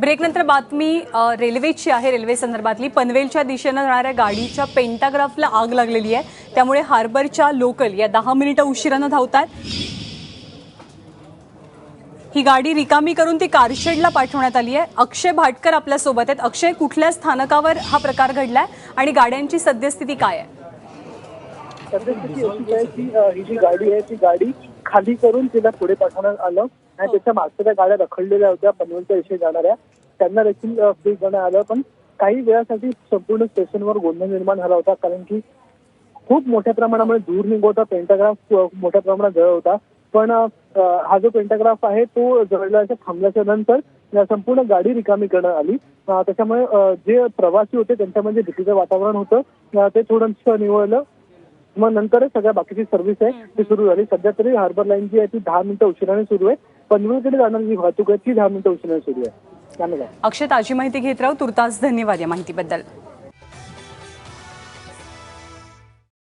ब्रेकनंतर बातमी रेल्वेची आहे रेल्वे संदर्भातली. पनवेलच्या दिशेनं जाणाऱ्या गाडीच्या पेंटाग्राफला आग लागलेली आहे. त्यामुळे हार्बरच्या लोकल या दहा मिनिटं उशिरानं धावतात. ही गाडी रिकामी करून ती कारशेडला पाठवण्यात आली आहे. अक्षय भाटकर आपल्यासोबत आहेत. अक्षय कुठल्या स्थानकावर हा प्रकार घडलाय? आणि गाड्यांची सद्यस्थिती काय आहे? सद्यस्थिती अशी आहे की ही जी गाडी आहे ती गाडी खाली करून तिला पुढे पाठवण्यात आलं. आणि त्याच्या मागच्या त्या गाड्या रखडलेल्या होत्या पनवेलच्या दिशेने जाणाऱ्या त्यांना देखील अ, फ्री करण्यात आलं. पण काही वेळासाठी संपूर्ण स्टेशनवर गोंधळ निर्माण झाला होता. कारण की खूप मोठ्या प्रमाणामध्ये धूर निघत होता. पेंटाग्राफ मोठ्या प्रमाणात जळ होता. पण हा जो पेंटाग्राफ आहे तो जळल्याच्या थांबल्याच्या नंतर संपूर्ण गाडी रिकामी करण्यात आली. त्याच्यामुळे जे प्रवासी होते त्यांच्यामध्ये भीतीचं वातावरण होतं. ते थोडंसं निवळलं. मग नंतरच सगळ्या बाकीची सर्व्हिस आहे ती सुरू झाली. सध्या तरी हार्बर लाईन जी आहे ती दहा मिनिटं उशिराने सुरू आहे. पनवेलकडे जाणारी जी वाहतूक आहे ती दहा मिनिटं उशिराने सुरू आहे. अक्षय ताजी माहिती घेत राहू. तुर्तास धन्यवाद या माहितीबद्दल.